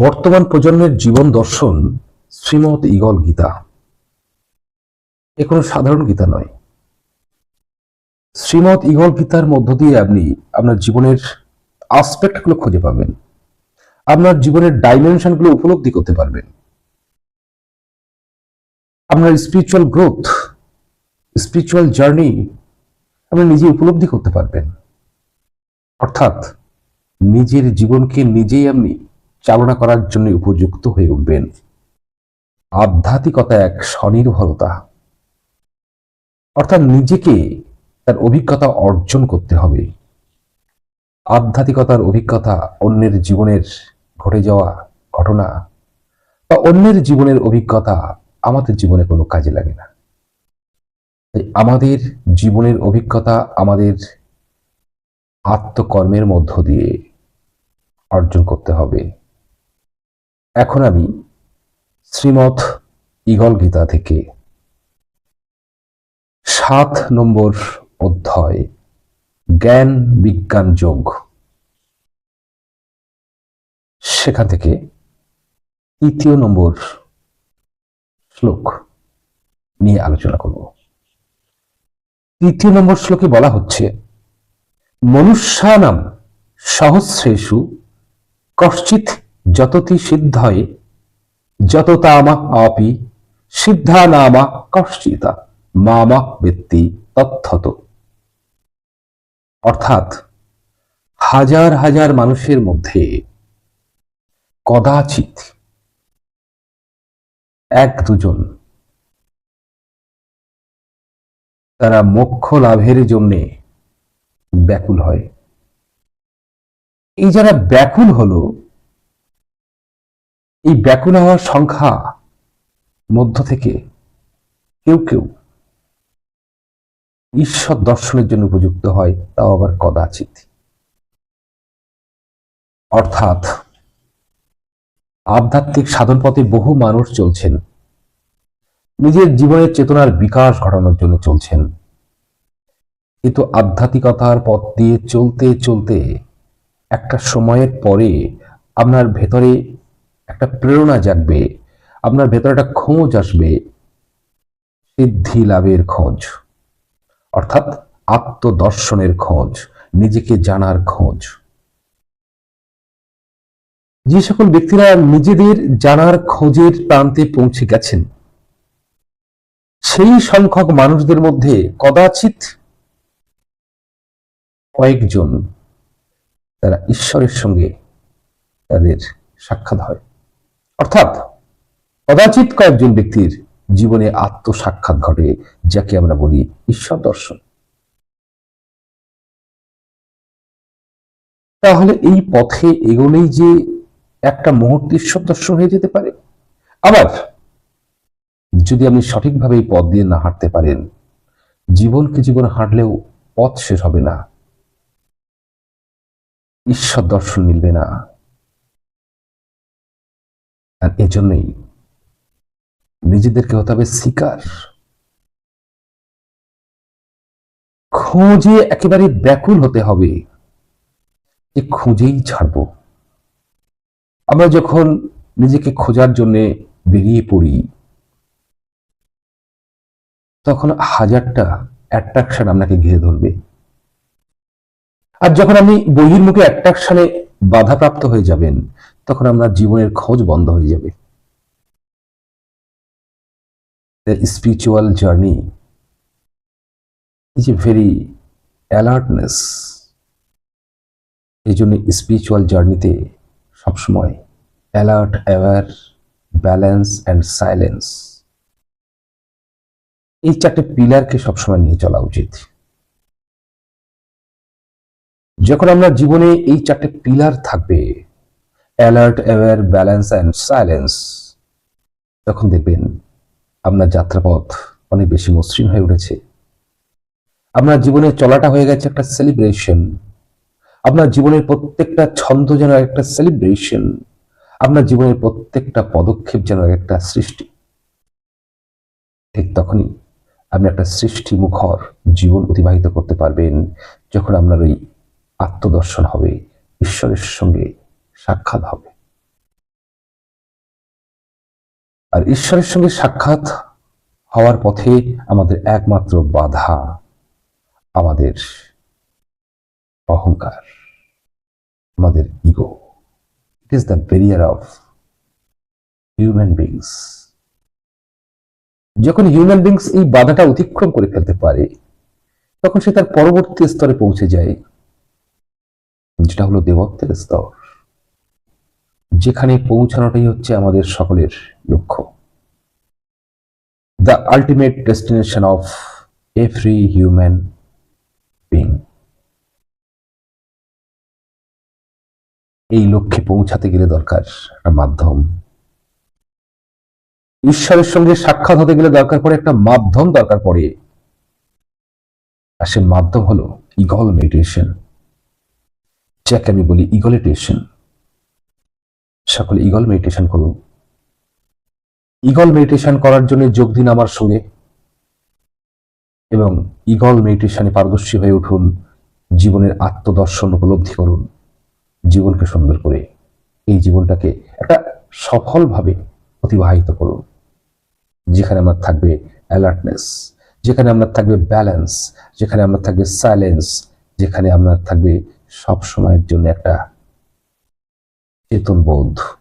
বর্তমান প্রজন্মের জীবন দর্শন শ্রীমৎ ইগল গীতা। এ কোনো সাধারণ গীতা নয়। শ্রীমৎ ইগল গীতার মধ্য দিয়ে আপনি আপনার জীবনের আসপেক্টগুলো খুঁজে পাবেন। আপনার জীবনের ডাইমেনশনগুলো উপলব্ধি করতে পারবেন। আপনার স্পিরিচুয়াল গ্রোথ স্পিরিচুয়াল জার্নি আপনি নিজে উপলব্ধি করতে পারবেন। অর্থাৎ নিজের জীবনকে নিজেই আপনি চালনা করার জন্য উপযুক্ত হয়ে উঠবেন। আধ্যাত্মিকতা এক স্বনির্ভরতা। অর্থাৎ নিজেকে তার অভিজ্ঞতা অর্জন করতে হবে। আধ্যাত্মিকতার অভিজ্ঞতা অন্যের জীবনের ঘটে যাওয়া ঘটনা বা অন্যের জীবনের অভিজ্ঞতা আমাদের জীবনে কোনো কাজে লাগে না। তাই আমাদের জীবনের অভিজ্ঞতা আমাদের আত্মকর্মের মধ্য দিয়ে অর্জন করতে হবে। এখন আমি শ্রীমৎ ইগল গীতা থেকে সাত নম্বর অধ্যায়, জ্ঞান বিজ্ঞান যোগ। সেখান থেকে তৃতীয় নম্বর শ্লোক নিয়ে আলোচনা করব। তৃতীয় নম্বর শ্লোকে বলা হচ্ছে, মনুষ্যানাম সহস্রেষু কশ্চিৎ যততি সিদ্ধয়ে, যততামা আপি সিদ্ধা নামা কশ্চিতা, মামা ব্যক্তি তথ্যত অর্থাৎ, হাজার হাজার মানুষের মধ্যে কদাচিৎ এক দুজন তারা মোক্ষ লাভের জন্য ব্যাকুল হয়। এই যারা ব্যাকুল হলো এই ব্যাকুল হওয়ার সংখ্যা মধ্য থেকে কেউ কেউ ঈশ্বর দর্শনের জন্য উপযুক্ত হয়, তাও আবার কদাচিৎ। অর্থাৎ আধ্যাত্মিক সাধন পথে বহু মানুষ চলছেন। নিজের জীবনের চেতনার বিকাশ ঘটানোর জন্য চলছেন। কিন্তু আধ্যাত্মিকতার পথ দিয়ে চলতে চলতে একটা সময়ের পরে আপনার ভেতরে একটা প্রেরণা জাগবে, আপনার ভেতরে একটা খোঁজ আসবে, সিদ্ধি লাভের খোঁজ। অর্থাৎ আত্মদর্শনের খোঁজ, নিজেকে জানার খোঁজ। যে সকল ব্যক্তিরা নিজেদের জানার খোঁজের প্রান্তে পৌঁছে গেছেন, সেই সংখ্যক মানুষদের মধ্যে কদাচিৎ কয়েকজন তারা ঈশ্বরের সঙ্গে তাদের সাক্ষাৎ হয়। অর্থাৎ কদাচিৎ কয়েকজন ব্যক্তির জীবনে আত্মসাক্ষাৎ ঘটে, যাকে আমরা বলি ঈশ্বর দর্শন। তাহলে এই পথে এগোলেই যে একটা মুহূর্তে ঈশ্বর দর্শন হয়ে যেতে পারে? আবার, যদি আপনি সঠিকভাবে এই পথ দিয়ে না হাঁটতে পারেন, জীবনকে জীবন হাঁটলেও পথ শেষ হবে না। ঈশ্বর দর্শন মিলবে না। আর এজন্যই নিজেদেরকে হতে হবে শিকার। খোঁজে একেবারে ব্যাকুল হতে হবে। যে খুঁজেই ছাড়ব। আমরা যখন নিজেকে খোঁজার জন্য বেরিয়ে পড়ি, তখন হাজারটা অ্যাট্রাকশন আপনাকে ঘিরে ধরবে। আর যখন আপনি বহির্মুখে অ্যাট্রাকশনে বাধাপ্রাপ্ত হয়ে যাবেন, তখন আপনার জীবনের খোঁজ বন্ধ হয়ে যাবে। Spiritual journey is a very alertness এই জন্য স্পিরিচুয়াল জার্নিতে সবসময় alert aware balance and silence এই চারটে পিলারকে সবসময় নিয়ে চলা উচিত। যখন আমরা জীবনে এই চারটে পিলার থাকবে alert aware balance and silence তখন দেখবেন আপনার যাত্রাপথ অনেক বেশি মসৃণ হয়ে উঠেছে। আপনার জীবনে চলাটা হয়ে গেছে একটা সেলিব্রেশন আপনার জীবনের প্রত্যেকটা ছন্দ যেন একটা সেলিব্রেশন আপনার জীবনের প্রত্যেকটা পদক্ষেপ যেন একটা সৃষ্টি। ঠিক তখনই আপনি একটা সৃষ্টি মুখর জীবন অতিবাহিত করতে পারবেন, যখন আপনার ওই আত্মদর্শন হবে, ঈশ্বরের সঙ্গে সাক্ষাৎ হবে। আর ঈশ্বরের সঙ্গে সাক্ষাৎ হওয়ার পথে আমাদের একমাত্র বাধা আমাদের অহংকার, আমাদের ego it is the barrier of human beings যখন হিউম্যান বিংস এই বাধাটা অতিক্রম করে ফেলতে পারে, তখন সে তার পরবর্তী স্তরে পৌঁছে যায়। যেটা হলো দেবত্বের স্তর, যেখানে পৌঁছানোটাই হচ্ছে আমাদের সকলের লক্ষ্য। The ultimate destination of every human being এই লক্ষ্যে পৌঁছাতে গেলে দরকার একটা মাধ্যম। ঈশ্বরের সঙ্গে সাক্ষাৎ হতে গেলে দরকার পড়ে একটা মাধ্যম দরকার পড়ে। আর সে মাধ্যম হলো ইগল মেডিটেশন যাকে আমি বলি ইগলিটেশন সকলে ইগল মেডিটেশন করুন। ইগল মেডিটেশন করার জন্য যোগ দিন আমার সঙ্গে এবং ইগল মেডিটেশনে পারদর্শী হয়ে উঠুন। জীবনের আত্মদর্শন উপলব্ধি করুন। জীবনকে সুন্দর করে এই জীবনটাকে একটা সফলভাবে অতিবাহিত করুন। যেখানে আমার থাকবে অ্যালার্টনেস যেখানে আপনার থাকবে ব্যালেন্স যেখানে আপনার থাকবে সাইলেন্স যেখানে আপনার থাকবে সব সময়ের জন্য একটা চেতন বোধ।